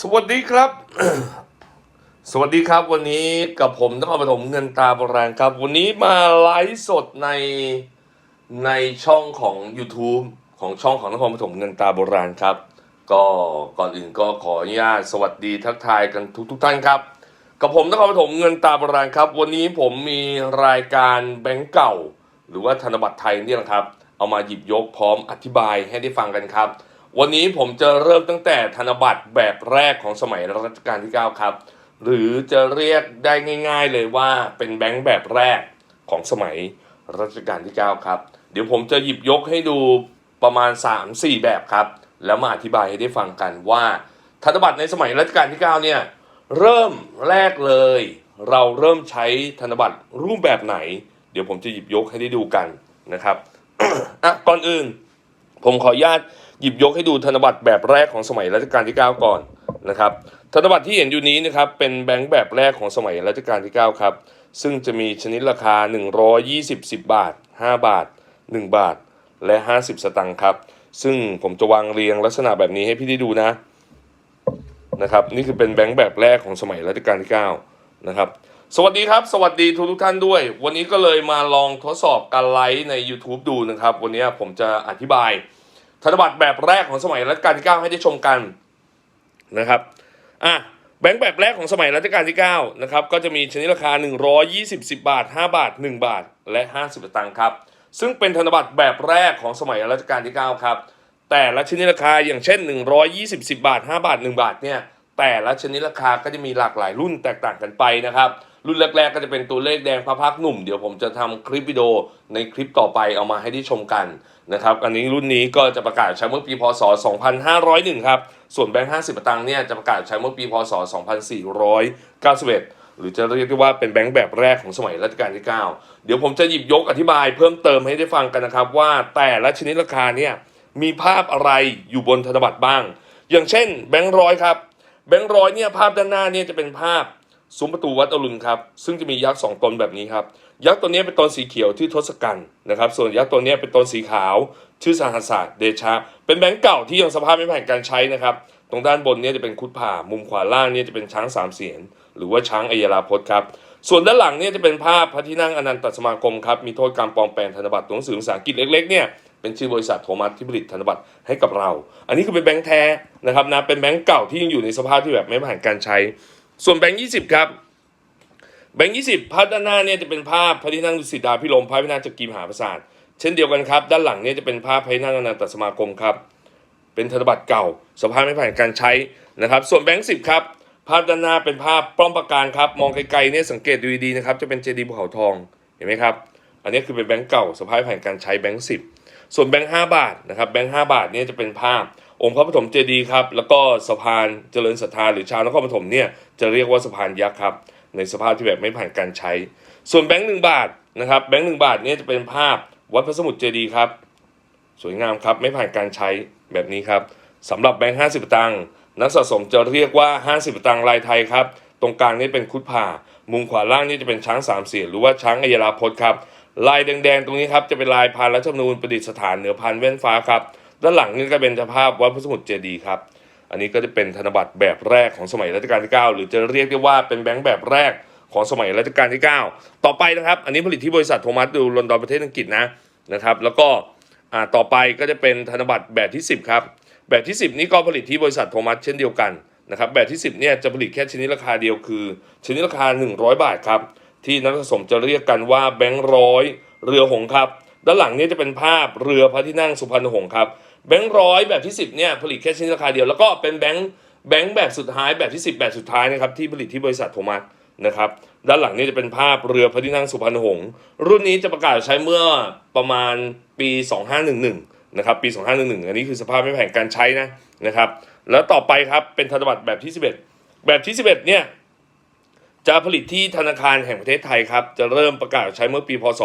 สวัสดีครับ สวัสดีครับวันนี้กับผมนครปฐมเงินตาโบราณครับ วันนี้มาไลฟ์สดในในช่องของ YouTube ของช่องของนครปฐมเงินตาโบราณครับ ก็ก่อนอื่นก็ขออนุญาตสวัสดีทักทายกันทุกทุกท่านครับ กับผมนครปฐมเงินตาโบราณครับ วันนี้ผมมีรายการแบงก์เก่า หรือว่าธนบัตรไทยเนี่ยนะครับ เอามาหยิบยกพร้อมอธิบายให้ได้ฟังกันครับ วันนี้ผมจะเริ่มตั้งแต่ธนบัตรแบบแรกของสมัยรัชกาลที่ 9 ครับ หรือจะเรียกได้ง่าย ๆ เลยว่าเป็นแบงก์แบบแรกของสมัยรัชกาลที่ 9 ครับ เดี๋ยวผมจะหยิบยกให้ดูประมาณ 3-4 แบบครับ แล้วมาอธิบายให้ได้ฟังกันว่าธนบัตรในสมัยรัชกาลที่ 9 เนี่ยเริ่มแรกเลย เราเริ่มใช้ธนบัตรรูปแบบไหน เดี๋ยวผมจะหยิบยกให้ได้ดูกันนะครับอะก่อนอื่น ผมขออนุญาต หยิบยกให้ดูธนบัตรแบบแรกของสมัยรัชกาลที่ 9 ก่อนนะครับธนบัตรที่เห็นอยู่นี้นะครับเป็นแบงก์แบบแรกของสมัยรัชกาลที่ 9 ครับ ซึ่งจะมีชนิดราคา 120 10 บาท 5 บาท 1 บาท และ 50 สตางค์ครับ ซึ่งผมจะวางเรียงลักษณะแบบนี้ให้พี่ได้ดูนะนะครับนี่คือเป็นแบงค์แบบแรกของสมัยรัชกาลที่ 9 นะครับสวัสดีครับ สวัสดีทุกทุกท่านด้วย วันนี้ก็เลยมาลองทดสอบการไลฟ์ใน YouTube ดูนะครับ วันนี้ผมจะอธิบาย ธนบัตรแบบแรกของสมัยรัชกาลที่ 9 ให้ได้ชมกันนะครับอะแบงค์แบบแรกของสมัยรัชกาลที่ 9 นะครับ ก็จะมีชนิดราคา 120 10 บาท 5 บาท 1 บาท และ 50 สตางค์ครับ ซึ่งเป็นธนบัตรแบบแรกของสมัยรัชกาลที่ 9 ครับ แต่ละชนิดราคาอย่างเช่น 120 10 บาท 5 บาท 1 บาทเนี่ย แต่ละชนิดราคาก็จะมีหลากหลายรุ่นแตกต่างกันไปนะครับ รุ่นแรกๆก็จะเป็นตัวเลขแดงพระพักหนุ่ม เดี๋ยวผมจะทำคลิปวิดีโอในคลิปต่อไปเอามาให้ได้ชมกันนะครับ อันนี้รุ่นนี้ก็จะประกาศใช้เมื่อปีพศ 2501 ครับ ส่วนแบงค์ 50 ตังค์เนี่ยจะประกาศใช้เมื่อปีพศ 2491 หรือจะเรียกได้ว่าเป็นแบงค์แบบแรกของสมัยรัชกาลที่ 9 เดี๋ยวผมจะหยิบยกอธิบายเพิ่มเติมให้ได้ฟังกันนะครับ ว่าแต่ละชนิดราคาเนี่ยมีภาพอะไรอยู่บนธนบัตรบ้าง อย่างเช่น แบงค์ร้อยครับ แบงค์ร้อยเนี่ยภาพด้านหน้าเนี่ยจะเป็นภาพ ซุ้มประตูวัดอรุณครับ ซึ่งจะมียักษ์สองตนแบบนี้ครับ ยักษ์ตัวนี้เป็นตนสีเขียวชื่อทศกัณฐ์นะครับ ส่วนยักษ์ตัวนี้เป็นตนสีขาว ชื่อสหัสศาสตร์เดชะเป็นแบงค์เก่าที่ยังสภาพไม่ผ่านการใช้นะครับ ตรงด้านบนนี่ยจะเป็นคุดผ่า มุมขวาล่างนี่จะเป็นช้างสามเสียน หรือว่าช้างอัยราพจน์ครับ ส่วนด้านหลังเนี่ยจะเป็นภาพพระที่นั่งอนันตสมาคมครับ มีโทษกรรปลอมแปลงธนบัตรตัวหนังสือภาษาอังกฤษเล็กๆเนี่ยเป็นชื่อบริษัทโทมัสที่ผลิตธนบัตรให้กับเรา อันนี้คือเป็นแบงค์แท้นะครับนะ เป็นแบงค์เก่าที่ยังอยู่ในสภาพที่แบบไม่ผ่านการใช้ ส่วนแบงค์ยี่สิบครับ แบงค์ยี่สิบภาพด้านหน้าเนี่ยจะเป็นภาพพระที่นั่งดุสิตดาพิรมพระพินาจักรีมหาปราสาทเช่นเดียวกันครับ ด้านหลังเนี่ยจะเป็นภาพพระที่นั่งอนันตสมาคมครับ เป็นธนบัตรเก่า สภาพไม่ผ่านการใช้นะครับ ส่วนแบงค์สิบครับ ภาพด้านหน้าเป็นภาพป้อมปราการครับ มองไกลๆเนี่ยสังเกตดูดีๆนะครับจะเป็นเจดีย์ภูเขาทองเห็นไหมครับ อันนี้คือเป็นแบงค์เก่า สภาพผ่านการใช้แบงค์สิบส่วนแบงค์ห้าบาทนะครับแบงค์ห้าบาทเนี่ยจะเป็นภาพองค์พระปฐมเจดีย์ครับแล้วก็สะพานเจริญศรัทธาหรือชาวนครปฐมเนี่ย จะเรียกว่าสะพานยักษ์ครับในสภาพที่แบบไม่ผ่านการใช้ ส่วนแบงค์หนึ่งบาทนะครับแบงค์หนึ่งบาทเนี่ยจะเป็นภาพวัดพระสมุทรเจดีย์ครับ สวยงามครับไม่ผ่านการใช้แบบนี้ครับสำหรับแบงค์50ตังค์นักสะสมจะเรียกว่า 50 ตังค์ลายไทยครับ ตรงกลางนี่เป็นคุดผ่า มุมขวาล่างนี่จะเป็นช้างสามเสียนหรือว่าช้างอัยราพจน์ครับ ลายแดงๆ ตรงนี้ครับจะเป็นลายพานรัฐธรรมนูญประดิษฐานเหนือพานแว่นฟ้าครับ ด้านหลังนี่ก็เป็นสภาพวัดพระสมุทรเจดีย์ครับ อันนี้ก็จะเป็นธนบัตรแบบแรกของสมัยรัชกาลที่ 9 หรือจะเรียกได้ว่าเป็นแบงค์แบบแรกของสมัยรัชกาลที่ 9 ต่อไปนะครับ อันนี้ผลิตที่บริษัทโทมัสดูลอนดอนประเทศอังกฤษนะนะครับ แล้วก็ต่อไปก็จะเป็นธนบัตรแบบที่ 10 ครับ แบบที่ 10 นี้ก็ผลิตที่บริษัทโทมัสเช่นเดียวกันนะครับ แบบที่ 10 เนี่ยจะผลิตแค่ชนิดราคาเดียวคือ ชนิดราคา 100 บาทครับ ที่นักสะสมจะเรียกกันว่าแบงค์ร้อยเรือหงส์ครับ ด้านหลังเนี่ยจะเป็นภาพเรือพระที่นั่งสุพรรณหงส์ครับ แบงค์ร้อยแบบที่10เนี่ยผลิตแค่ชนิดราคาเดียว แล้วก็เป็นแบงค์แบงค์แบบสุดท้ายแบบที่ 10 แบบสุดท้ายนะครับที่ผลิตที่บริษัทโทมัสนะครับด้านหลังนี่จะเป็นภาพเรือพระที่นั่งสุพรรณหงส์รุ่นนี้จะประกาศใช้เมื่อประมาณปี 2511นะครับปี 2511 อันนี้คือสภาพไม่แผ่นการใช้นะนะครับแล้วต่อไปครับเป็นธนบัตรแบบที่ 11 แบบที่ 11เนี่ย จะผลิตที่ธนาคารแห่งประเทศไทยครับ จะเริ่มประกาศใช้เมื่อปีพศ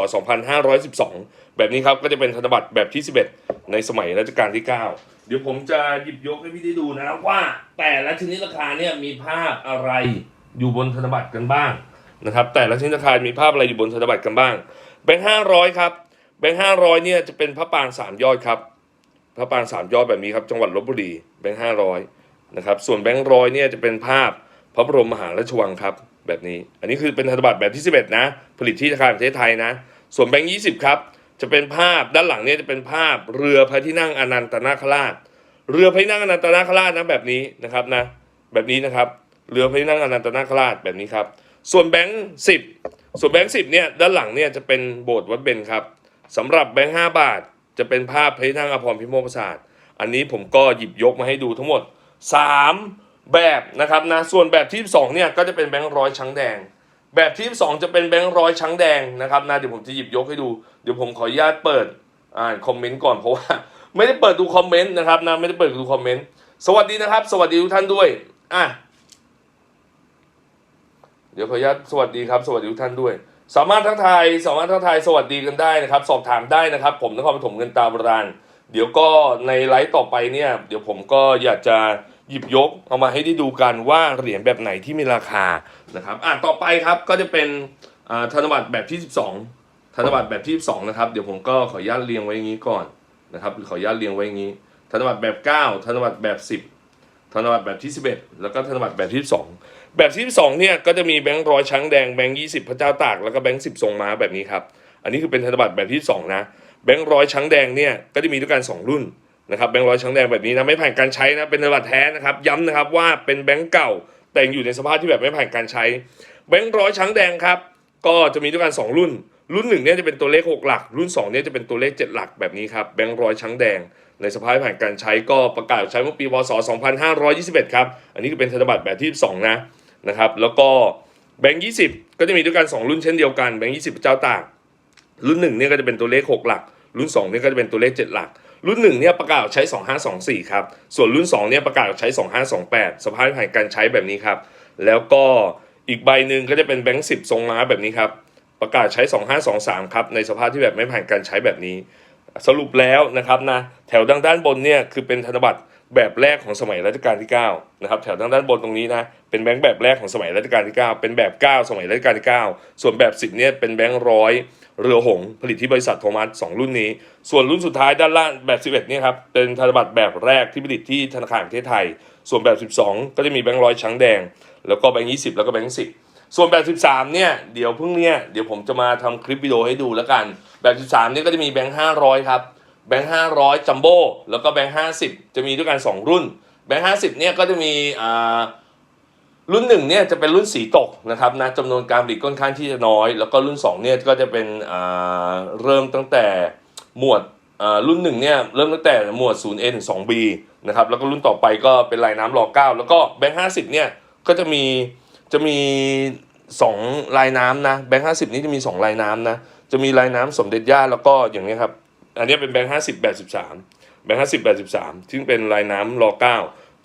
2512 แบบนี้ครับ ก็จะเป็นธนบัตรแบบที่ 11 ในสมัยรัชกาลที่ 9 เดี๋ยวผมจะหยิบยกให้พี่ได้ดูนะว่าแต่ละชนิดราคาเนี่ยมีภาพอะไรอยู่บนธนบัตรกันบ้างนะครับ แต่ละชนิดราคามีภาพอะไรอยู่บนธนบัตรกันบ้างแบงค์ห้าร้อยครับแบงค์ห้าร้อยเนี่ยจะเป็นพระปรางสามยอดครับพระปรางสามยอดแบบนี้ครับจังหวัดลบบุรีแบงค์ห้าร้อยนะครับส่วนแบงค์ร้อยเนี่ยจะเป็นภาพ พระบรมมหาราชวังครับ แบบนี้ อันนี้คือเป็นธนบัตรแบบที่ 11 นะ ผลิตที่ธนาคารแห่งประเทศไทยนะ ส่วนแบงค์20ครับ จะเป็นภาพด้านหลังเนี่ยจะเป็นภาพเรือพระที่นั่งอนันตนาคราช เรือพระที่นั่งอนันตนาคราชนะแบบนี้นะครับนะ แบบนี้นะครับ เรือพระที่นั่งอนันตนาคราชแบบนี้ครับ ส่วนแบงค์สิบส่วนแบงค์สิบเนี่ยด้านหลังเนี่ยจะเป็นโบสถ์วัดเบญครับสำหรับแบงค์ห้าบาท จะเป็นภาพพระที่นั่งอภรพิโมกขศาสตร์อันนี้ผมก็หยิบยกมาให้ดูทั้งหมด3 แบบนะครับนะส่วนแบบที่2เนี่ยก็จะเป็นแบงค์ร้อยช้างแดง แบบที่2จะเป็นแบงค์ร้อยช้างแดงนะครับนะเดี๋ยวผมจะหยิบยกให้ดูเดี๋ยวผมขออนุญาตเปิดอ่านคอมเมนต์ก่อนเพราะว่าไม่ได้เปิดดูคอมเมนต์นะครับนะไม่ได้เปิดดูคอมเมนต์สวัสดีนะครับ สวัสดีทุกท่านด้วยอะเดี๋ยวขออนุญาตสวัสดีครับสวัสดีทุกท่านด้วย สามารถทักทายสามารถทักทายสวัสดีกันได้นะครับ สอบถามได้นะครับ ผมนครปฐมเงินตาโบราณเดี๋ยวก็ในไลฟ์ต่อไปเนี่ย เดี๋ยวผมก็อยากจะ หยิบยกเอามาให้ได้ดูกันว่าเหรียญแบบไหนที่มีราคานะครับอะต่อไปครับก็จะเป็นธนบัตรแบบที่ 12 ธนบัตรแบบที่ 12 นะครับ เดี๋ยวผมก็ขออนุญาตเรียงไว้อย่างนี้ก่อนนะครับขออนุญาตเรียงไว้อย่างนี้ ธนบัตรแบบ 9 ธนบัตรแบบ 10 ธนบัตรแบบที่ 11 แล้วก็ธนบัตรแบบที่ 2 แบบที่2เนี่ยก็จะมีแบงค์ร้อยช้างแดงแบงค์20พระเจ้าตากแล้วก็แบงค์10ทรงม้าแบบนี้ครับ อันนี้คือเป็นธนบัตรแบบที่ 2 นะ แบงค์ร้อยช้างแดงเนี่ยก็จะมีด้วยกัน2รุ่น นะครับแบงค์ร้อยช้างแดงแบบนี้นะไม่ผ่านการใช้นะเป็นธนบัตรแท้นะครับย้ำนะครับว่าเป็นแบงค์เก่าแต่งอยู่ในสภาพที่แบบไม่ผ่านการใช้แบงค์ร้อยช้างแดงครับก็จะมีด้วยกัน 2 รุ่น รุ่นหนึ่งเนี่ยจะเป็นตัวเลข 6 หลัก รุ่น2เนี่ยจะเป็นตัวเลข 7 หลักแบบนี้ครับแบงค์ร้อยช้างแดง ในสภาพผ่านการใช้ก็ประกาศใช้เมื่อปีพศ 2521 ครับ อันนี้ก็เป็นธนบัตรแบบที่2นะนะครับแล้วก็แบงค์20 ก็จะมีด้วยกัน 2 รุ่นเช่นเดียวกันแบงค์20 เจ้าตากรุ่น1เนี่ยก็จะเป็นตัวเลข 6 หลัก รุ่น2เนี่ยก็จะเป็นตัวเลข 7 หลัก รุ่น1เนี่ยประกาศใช้ 2524 ครับ ส่วนรุ่น2เนี่ยประกาศใช้ 2528 สภาพที่ผ่านการใช้แบบนี้ครับ แล้วก็อีกใบหนึ่งก็จะเป็นแบงค์10 ทรงม้าแบบนี้ครับ ประกาศใช้ 2523 ครับ ในสภาพที่แบบไม่ผ่านการใช้แบบนี้ สรุปแล้วนะครับนะแถวด้านด้านบนเนี่ยคือเป็นธนบัตรแบบแรกของสมัยรัชกาลที่9นะครับแถวด้านด้านบนตรงนี้นะเป็นแบงค์แบบแรกของสมัยรัชกาลที่ 9 เป็นแบบ 9 สมัยรัชกาลที่ 9 ส่วนแบบ 10เนี่ยเป็นแบงค์ร้อย เรือหงผลิตที่บริษัทโทมัสสองรุ่นนี้ ส่วนรุ่นสุดท้ายด้านล่างแบบ 11เนี่ยครับเป็นธนบัตรแบบแรกที่ผลิตที่ธนาคารแห่งประเทศไทย ส่วนแบบ 12 ก็จะมีแบงค์ร้อยช้างแดง แล้วก็แบงค์20แล้วก็แบงค์10ส่วนแบบ 13เนี่ยเดี๋ยวเพรุ่งเนี้ยเดี๋ยวผมจะมาทำคลิปวิดีโอให้ดูแล้วกัน แบบ 13เนี่ยก็จะมีแบงค์500ครับแบงค์500จัมโบ้แล้วก็แบงค์50จะมีด้วยกัน 2 รุ่นแบงค์50เนี่ยก็จะมีอ่า รุ่นหนึ่งเนี่ยจะเป็นรุ่นสีตกนะครับนะจำนวนการผลิตค่อนข้างที่จะน้อย แล้วก็รุ่น2เนี่ยก็จะเป็นเริ่มตั้งแต่หมวดรุ่นหนึ่งเนี่ยเริ่มตั้งแต่หมวด 0A ถึง 2B นะครับแล้วก็รุ่นต่อไปก็เป็นลายน้ำรอ9แล้วก็แบงค์50เนี่ยก็จะมีจะมีสองลายน้ำนะแบงค์ห้าสิบนี้จะมีสองลายน้ำนะจะมีลายน้ำสมเด็จย่าแล้วก็อย่างนี้ครับอันนี้เป็นแบงค์ห้าสิบแบบสิบสามแบงค์ห้าสิบแบบสิบสามซึ่งเป็นลายน้ำรอเก้า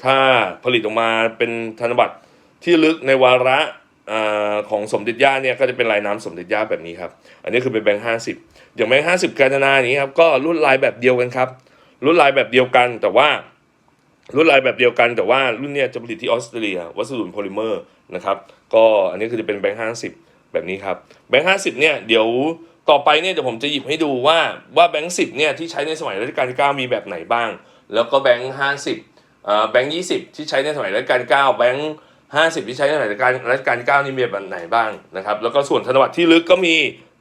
ถ้าผลิตออกมาเป็นธนบัตร ที่ลึกในวาระอของสมเด็จย่าเนี่ยก็จะเป็นลายน้ำสมเด็จย่าแบบนี้ครับ อันนี้คือเป็นแบงค์ห้าสิบอย่างแบงค์ห้าสิบกาญจนาอย่างนี้ครับก็รุ่นลายแบบเดียวกันครับ รุ่นลายแบบเดียวกันแต่ว่ารุ่นลายแบบเดียวกันแต่ว่ารุ่นเนี้ยจะผลิตที่ออสเตรเลีย วัสดุโพลิเมอร์นะครับก็อันนี้คือจะเป็นแบงค์ห้าสิบแบบนี้ครับแบงค์ห้าสิบเนี่ยเดี๋ยวต่อไปเนี่ยเดี๋ยวผมจะหยิบให้ดูว่าว่าแบงค์สิบเนี่ยที่ใช้ในสมัยรัชกาลที่เก้ามีแบบไหนบ้าง แล้วก็แบงค์ห้าสิบแบงค์ยี่สิบที่ใช้ในสมัยรัชกาลที่เก้าแบงค์ ห้าสิบที่ใช้ในสมัยรัชกาลรัชกาลที่เก้านี่มีแบบไหนบ้างนะครับ แล้วก็ส่วนธนบัตรที่ลึกก็มี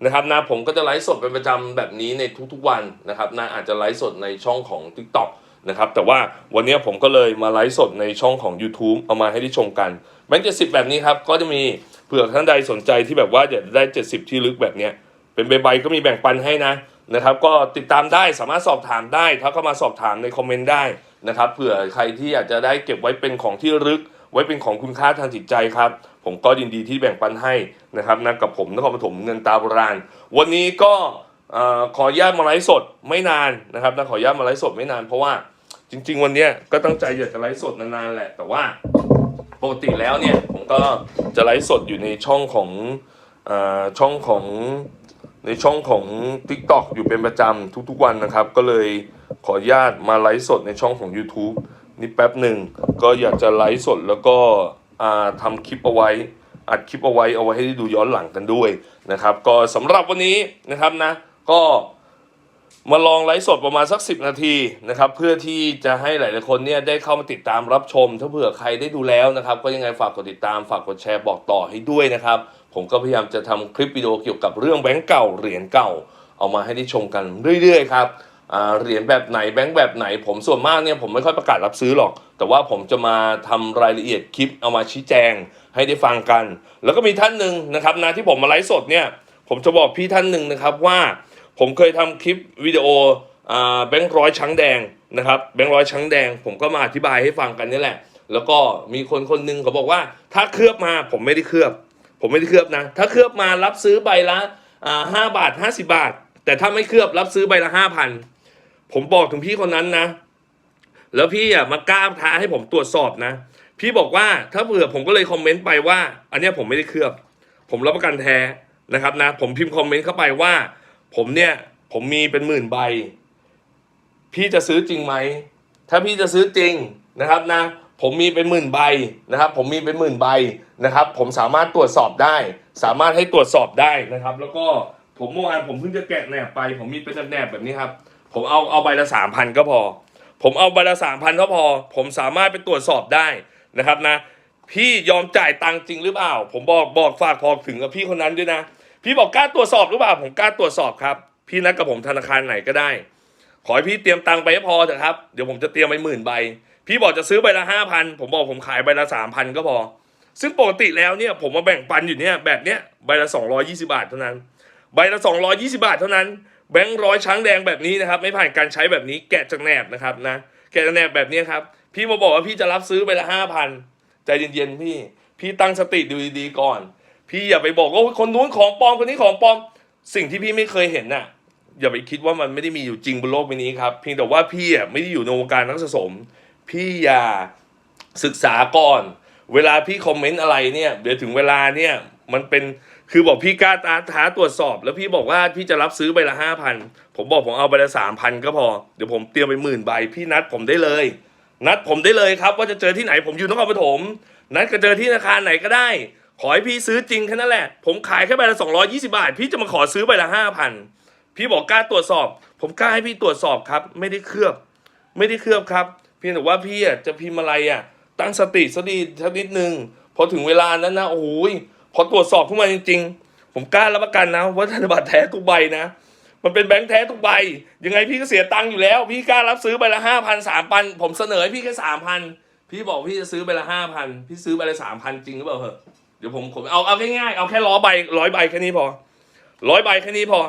นะครับนะผมก็จะไลฟ์สดเป็นประจำแบบนี้ในทุกๆวันนะครับนะอาจจะไลฟ์สดในช่องของ TikTok นะครับแต่ว่าวันนี้ผมก็เลยมาไลฟ์สดในช่องของ YouTube เอามาให้ได้ชมกันแบงค์เจ็ดสิบแบบนี้ครับ ก็จะมีเผื่อท่านใดสนใจที่แบบว่าจะได้ 70 ที่ลึกแบบเนี้ยเป็นใบๆก็มีแบ่งปันให้นะนะครับก็ติดตามได้สามารถสอบถามได้ถ้าเข้ามาสอบถามในคอมเมนต์ได้นะครับเผื่อใครที่อยากจะได้เก็บไว้เป็นของที่ลึก ไว้เป็นของคุณค่าทางจิตใจครับ ผมก็ยินดีที่แบ่งปันให้นะครับนะกับผมนครปฐมเงินตาโบราณ วันนี้ก็ขออนุญาตมาไลฟ์สดไม่นานนะครับนะขออนุญาตมาไลฟ์สดไม่นานเพราะว่าจริง ๆ วันนี้ก็ตั้งใจอยากจะไลฟ์สดนานๆแหละ แต่ว่าปกติแล้วเนี่ยผมก็จะไลฟ์สดอยู่ในช่องของอช่องของในช่องของ TikTok อยู่เป็นประจำทุกๆวันนะครับ ก็เลยขออนุญาตมาไลฟ์สดในช่องของ YouTube นี่แป๊บหนึ่งก็อยากจะไลฟ์สดแล้วก็ทำคลิปเอาไว้ อัดคลิปเอาไว้เอาไว้ให้ด้ดูย้อนหลังกันด้วยนะครับ ก็สำหรับวันนี้นะครับนะ ก็มาลองไลฟ์สดประมาณสัก 10 นาทีนะครับ เพื่อที่จะให้หลายๆคนเนี่ยได้เข้ามาติดตามรับชม ถ้าเผื่อใครได้ดูแล้วนะครับ ก็ยังไงฝากกดติดตามฝากกดแชร์บอกต่อให้ด้วยนะครับ ผมก็พยายามจะทำคลิปวิดีโอเกี่ยวกับเรื่องแบงก์เก่าเหรียญเก่า เอามาให้ได้ชมกันเรื่อยๆครับ เหรียญแบบไหนแบงก์แบบไหน ผมส่วนมากเนี่ยผมไม่ค่อยประกาศรับซื้อหรอก แต่ว่าผมจะมาทำรายละเอียดคลิปเอามาชี้แจงให้ได้ฟังกัน แล้วก็มีท่านหนึ่งนะครับนะที่ผมมาไลฟ์สดเนี่ยผมจะบอกพี่ท่านหนึ่งนะครับว่า ผมเคยทำคลิปวิดีโออ่าแบงค์ร้อยช้างแดงนะครับแบงค์ร้อยช้างแดง ผมก็มาอธิบายให้ฟังกันนี่แหละ แล้วก็มีคนคนหนึ่งเขาบอกว่า ถ้าเคลือบมาผมไม่ได้เคลือบ ผมไม่ได้เคลือบนะ ถ้าเคลือบมารับซื้อใบละอ่าห้าบาทห้าสิบาท แต่ถ้าไม่เคลือบรับซื้อใบละห้าพัน ผมบอกถึงพี่คนนั้นนะ แล้วพี่อะมากล้าท้าให้ผมตรวจสอบนะ พี่บอกว่าถ้าเผื่อผมก็เลยคอมเมนต์ไปว่า อันนี้ผมไม่ได้เคลือบ ผมรับประกันแท้นะครับนะ ผมพิมพ์คอมเมนต์เข้าไปว่า ผมเนี่ยผมมีเป็นหมื่นใบ พี่จะซื้อจริงไหม ถ้าพี่จะซื้อจริงนะครับนะ ผมมีเป็นหมื่นใบนะครับ ผมมีเป็นหมื่นใบนะครับ ผมสามารถตรวจสอบได้ สามารถให้ตรวจสอบได้นะครับ แล้วก็ผมเมื่อวานผมเพิ่งจะแกะแหนบไป ผมมีเป็นแหนบแบบนี้ครับ ผมเอาเอาใบละสามพันก็พอ ผมเอาใบละสามพันก็พอ ผมสามารถไปตรวจสอบได้นะครับนะ พี่ยอมจ่ายตังค์จริงหรือเปล่า ผมบอกบอกฝากพอถึงกับพี่คนนั้นด้วยนะ พี่บอกกล้าตรวจสอบหรือเปล่า ผมกล้าตรวจสอบครับ พี่นัดกับผมธนาคารไหนก็ได้ ขอให้พี่เตรียมตังค์ไปให้พอเถอะครับ เดี๋ยวผมจะเตรียมไปหมื่นใบ พี่บอกจะซื้อใบละห้าพันผมบอกผมขายใบละสามพันก็พอ ซึ่งปกติแล้วเนี่ยผมมาแบ่งปันอยู่เนี่ยแบบเนี้ยใบละสองร้อยี่สิบาทเท่านั้น ใบละสองร้อยี่สิบาทเท่านั้น แบงค์ร้อยช้างแดงแบบนี้นะครับ ไม่ผ่านการใช้แบบนี้แกะจากแหนบนะครับนะแกะจากแหนบแบบนี้ครับ พี่มาบอกว่าพี่จะรับซื้อใบละห้าพันใจเย็นๆพี่ พี่ตั้งสติดูดีๆก่อน พี่อย่าไปบอกว่าคนนู้นของปลอมคนนี้ของปลอม สิ่งที่พี่ไม่เคยเห็นน่ะ อย่าไปคิดว่ามันไม่ได้มีอยู่จริงบนโลกใบนี้ครับเพียงแต่ว่าพี่อะไม่ได้อยู่ในวงการนักสะสม พี่อย่าศึกษาก่อน เวลาพี่คอมเมนต์อะไรเนี่ยเดี๋ยวถึงเวลาเนี่ย มันเป็นคือบอกพี่กล้าตาท้าตรวจสอบ แล้วพี่บอกว่าพี่จะรับซื้อใบละห้าพันผมบอกผมเอาใบละสามพันก็พอ เดี๋ยวผมเตรียมไปหมื่นใบพี่นัดผมได้เลย นัดผมได้เลยครับ ว่าจะเจอที่ไหนผมอยู่นครปฐมนัดก็เจอที่ธนาคารไหนก็ได้ ขอให้พี่ซื้อจริงแค่นั้นแหละ ผมขายแค่ใบละสองร้อยี่สิบาท พี่จะมาขอซื้อใบละห้าพันพี่บอกกล้าตรวจสอบ ผมกล้าให้พี่ตรวจสอบครับ ไม่ได้เคลือบ ไม่ได้เคลือบครับ เพียงแต่ว่าพี่อะจะพิมพ์อะไรอะตั้งสติสติสักนิดนึงพอถึงเวลานั้นนะโอ้ย พอตรวจสอบขึ้นมาจริง ๆ ผมกล้ารับประกันนะว่าธนบัตรแท้ทุกใบนะ มันเป็นแบงค์แท้ทุกใบ ยังไงพี่ก็เสียตังค์อยู่แล้ว พี่กล้ารับซื้อใบละห้าพันสามพันผมเสนอให้พี่แค่สามพันพี่บอกพี่จะซื้อใบละห้าพันพี่ซื้อใบละสามพันจริงหรือเปล่าเหอะเดี๋ยวผมผมเอาเอาง่ายๆเอาแค่ร้อยใบร้อยใบแค่นี้พอร้อยใบแค่นี้พอ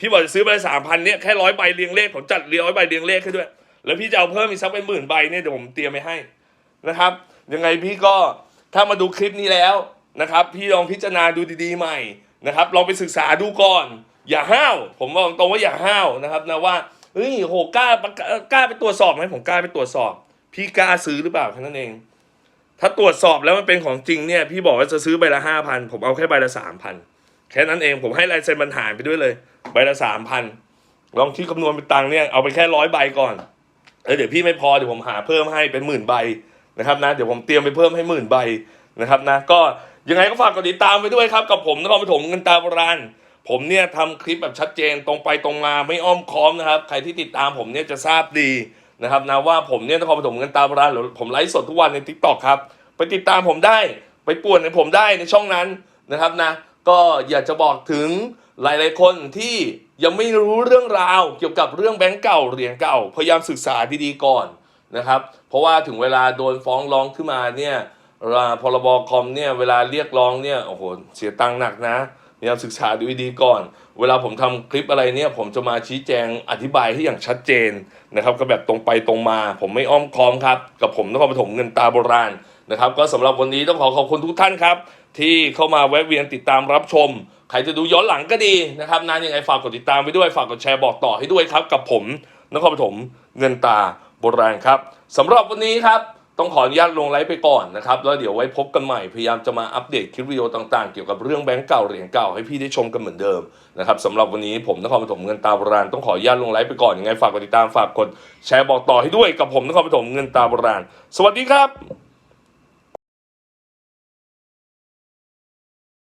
พี่บอกจะซื้อใบละสามพันเนี่ยแค่ร้อยใบเรียงเลขผมจัดร้อยใบเรียงเลขให้ด้วย แล้วพี่จะเอาเพิ่มอีกสักเป็นหมื่นใบเนี่ยเดี๋ยวผมเตรียมไปให้นะครับ ยังไงพี่ก็ถ้ามาดูคลิปนี้แล้ว นะครับพี่ลองพิจารณาดูดีๆใหม่นะครับลองไปศึกษาดูก่อน อย่าห้าวผมบอกตรงว่าอย่าห้าวนะครับนะว่าเฮ้ยโหกล้ากล้าไปตรวจสอบไหมผมกล้าไปตรวจสอบ พี่กล้าซื้อหรือเปล่าแค่นั้นเอง ถ้าตรวจสอบแล้วมันเป็นของจริงเนี่ยพี่บอกว่าจะซื้อใบละห้าพันผมเอาแค่ใบละสามพันแค่นั้นเองผมให้ลายเซ็นบรรหารไปด้วยเลย ใบละสามพันลองคิดคำนวณเป็นตังค์เนี่ยเอาไปแค่ร้อยใบก่อนเออเดี๋ยวพี่ไม่พอเดี๋ยวผมหาเพิ่มให้เป็นหมื่นใบนะครับนะเดี๋ยวผมเตรียมไปเพิ่มให้หมื่นใบนะครับนะก็ ยังไงก็ฝากกดติดตามไปด้วยครับกับผมนครปฐมเงินตาโบราณผมเนี่ยทำคลิปแบบชัดเจนตรงไปตรงมาไม่อ้อมค้อมนะครับ ใครที่ติดตามผมเนี่ยจะทราบดีนะครับนะว่าผมเนี่ยนครปฐมเงินตาโบราณหรือผมไลฟ์สดทุกวันในทิกตอกครับไปติดตามผมได้ไปป่วนในผมได้ในช่องนั้นนะครับนะก็อยากจะบอกถึงหลาย ๆ คนที่ยังไม่รู้เรื่องราวเกี่ยวกับเรื่องแบงก์เก่าเหรียญเก่า พยายามศึกษาดี ๆ ก่อนนะครับ เพราะว่าถึงเวลาโดนฟ้องร้องขึ้นมาเนี่ย พรบคอมเนี่ยเวลาเรียกร้องเนี่ยโอ้โหเสียตังค์หนักนะพยายามศึกษาดูดีก่อน เวลาผมทำคลิปอะไรเนี่ย ผมจะมาชี้แจงอธิบายให้อย่างชัดเจนนะครับก็แบบตรงไปตรงมา ผมไม่อ้อมค้อมครับ กับผมนครปฐมเงินตาโบราณนะครับ ก็สำหรับวันนี้ต้องขอขอบคุณทุกท่านครับ ที่เข้ามาแวะเวียนติดตามรับชม ใครจะดูย้อนหลังก็ดีนะครับนานยังไงฝากกดติดตามไปด้วยฝากกดแชร์บอกต่อให้ด้วยครับ กับผมนครปฐมเงินตาโบราณครับสำหรับวันนี้ครับ ต้องขออนุญาตลงไลฟ์ไปก่อนนะครับ แล้วเดี๋ยวไว้พบกันใหม่ พยายามจะมาอัปเดตคลิปวิดีโอต่างๆ เกี่ยวกับเรื่องแบงก์เก่าเหรียญเก่าให้พี่ได้ชมกันเหมือนเดิมนะครับสำหรับวันนี้ผมนครปฐมเงินตาโบราณต้องขออนุญาตลงไลฟ์ไปก่อนยังไงฝากกดติดตามฝากกดแชร์บอกต่อให้ด้วยกับผมนครปฐมเงินตาโบราณ สวัสดีครับ